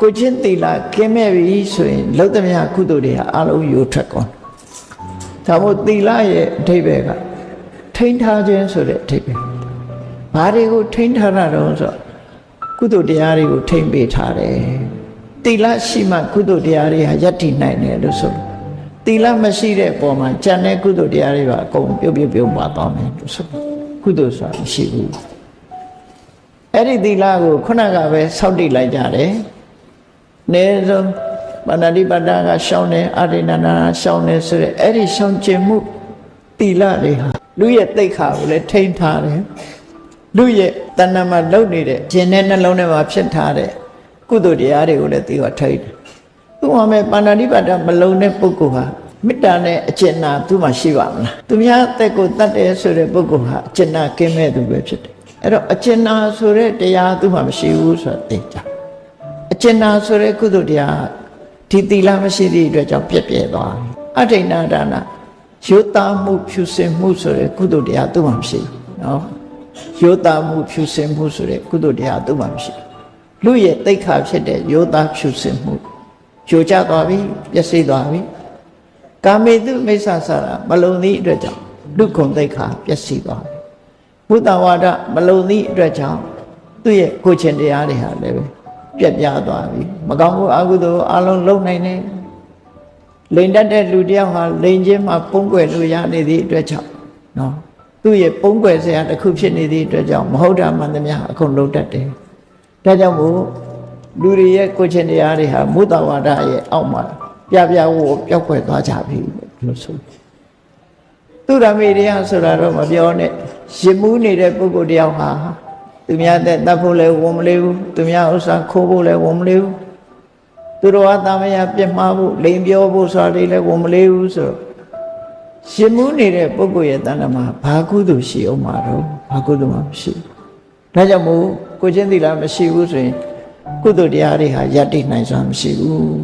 ကိုချင်းသီလကင်းမဲ့ပြီဆိုရင်လောကမြကုသိုလ်တွေဟာအလုံးယူထွက်ကုန်ဒါမို့သီလရဲ့အထိပ္ပယ်ကထိန်းထားခြင်းဆိုတဲ့အထိပ္ပယ်ဘာတွေကိုထိန်းထားတာတော့ဆိုတော့ကုသိုလ်တရားတွေကိုထိန်းပေးထားတယ်သီလရှိမှကုသိုလ်တရားတွေဟာယက်တည်နိုင်တယ်လို့ဆိုလို့သီလမရှိတဲ့ပုံမှာဉာဏ်နဲ့ကုသိုလ်တရားတွေပါအကုန်ပြုတ်ပြုတ်ပြုတ်ပါသွားမယ်လို့ဆိုလို့ကုသိုလ်ဆိုတာမရှိဘူးအဲ့ဒီသီလကိုခုနကပဲစောင့်တိတ်လိုက်ကြတယ်။ နေဆုံးပဏာတိပါဒကရှောင်းတယ်အာရိဏနာရှောင်းတယ်ဆိုရက်အဲ့ဒီရှောင်းကျင်မှုသီလတွေဟာလူရဲ့တိတ်ခါကိုလည်းထိန်းထားတယ်။လူရဲ့တဏ္ဍမှာလုံနေတဲ့ဂျင်တဲ့နှလုံးထဲမှာဖြစ်ထားတဲ့ကုသိုလ်တရားတွေကိုလည်းသိရထိန်းတယ်။သူ့မှာမဲ့ပဏာတိပါဒမလုံတဲ့ပုဂ္ဂိုလ်ဟာမေတ္တာနဲ့အကျဉ်းနာသူ့မှာရှိပါမလား။သူများအသက်ကိုတတ်တယ်ဆိုတဲ့ပုဂ္ဂိုလ်ဟာအကျဉ်းနာကင်းမဲ့သူပဲဖြစ်တယ်။အဲ့တော့အကျဉ်းနာဆိုတဲ့တရားသူ့မှာမရှိဘူးဆိုတာသိကြ။ အကျဉ်းနာဆိုတဲ့ကုသိုလ်တရားဒီသီလမရှိသည့်အတွက်ကြောင့်ပြည့်ပြည့်သွားတယ်။အဋိဏဒါနယောသားမှုဖြူစင်မှုဆိုတဲ့ကုသိုလ်တရားသူ့မှာမရှိဘူးနော်။ယောသားမှုဖြူစင်မှုဆိုတဲ့ကုသိုလ်တရားသူ့မှာမရှိဘူး။လူရဲ့တိတ်ခါဖြစ်တဲ့ယောသားဖြူစင်မှုကြိုကျသွားပြီပျက်စီးသွားပြီ။ကာမေတုမိစ္ဆာဆရာမလုံသည့်အတွက်ကြောင့်လူခုံတိတ်ခါပျက်စီးသွားပြီ။ဘုဒ္ဓဝါဒမလုံသည့်အတွက်ကြောင့်သူ့ရဲ့ကိုယ်ချင်းတရားတွေဟာလည်းပဲ ပြက်ပြားသွားပြီ။မကောင်းဘူးအကုသိုလ်အလုံးလုံးနိုင်တယ်။လိန်တတ်တဲ့လူတယောက်ဟာလိန်ချင်းမှာပုံကွယ်လို့ရနေသည့်အတွက်ကြောင့်နော်သူ့ရဲ့ပုံကွယ်စရာတစ်ခုဖြစ်နေသည့်အတွက်ကြောင့်မဟုတ်တာမှန်သမျှအကုန်လုံးတတ်တယ်။ဒါကြောင့်မို့လူတွေရဲ့ကိုယ်ချင်းတရားတွေဟာမုဒ္ဒဝါဒရဲ့အောက်မှာပြပြဝဝပျောက်ကွယ်သွားကြပြီလို့ဆိုတယ်သူရမေတရားဆိုတာတော့မပြောနဲ့ရင်မှုနေတဲ့ပုဂ္ဂိုလ်တယောက်ဟာ သူများတဲ့တတ်ဖို့လည်းဝန်မလေးဘူးသူများဥစ္စာခိုးဖို့လည်းဝန်မလေးဘူးသူတော်ဟာတာမယပြစ်မှားဖို့လိန်ပြောဖို့ဆိုတာတွေလည်းဝန်မလေးဘူးဆိုတော့ရင်မှုနေတဲ့ပုဂ္ဂိုလ်ရဲ့တဏ္ဍမှာဘာကုသိုလ်ရှိအောင်မှာတော့ဘာကုသိုလ်မှမရှိဘူးဒါကြောင့်မို့ကိုချင်းသီလမရှိဘူးဆိုရင် ကုသိုလ်တရားတွေဟာယတ္တိနိုင်စွာမရှိဘူး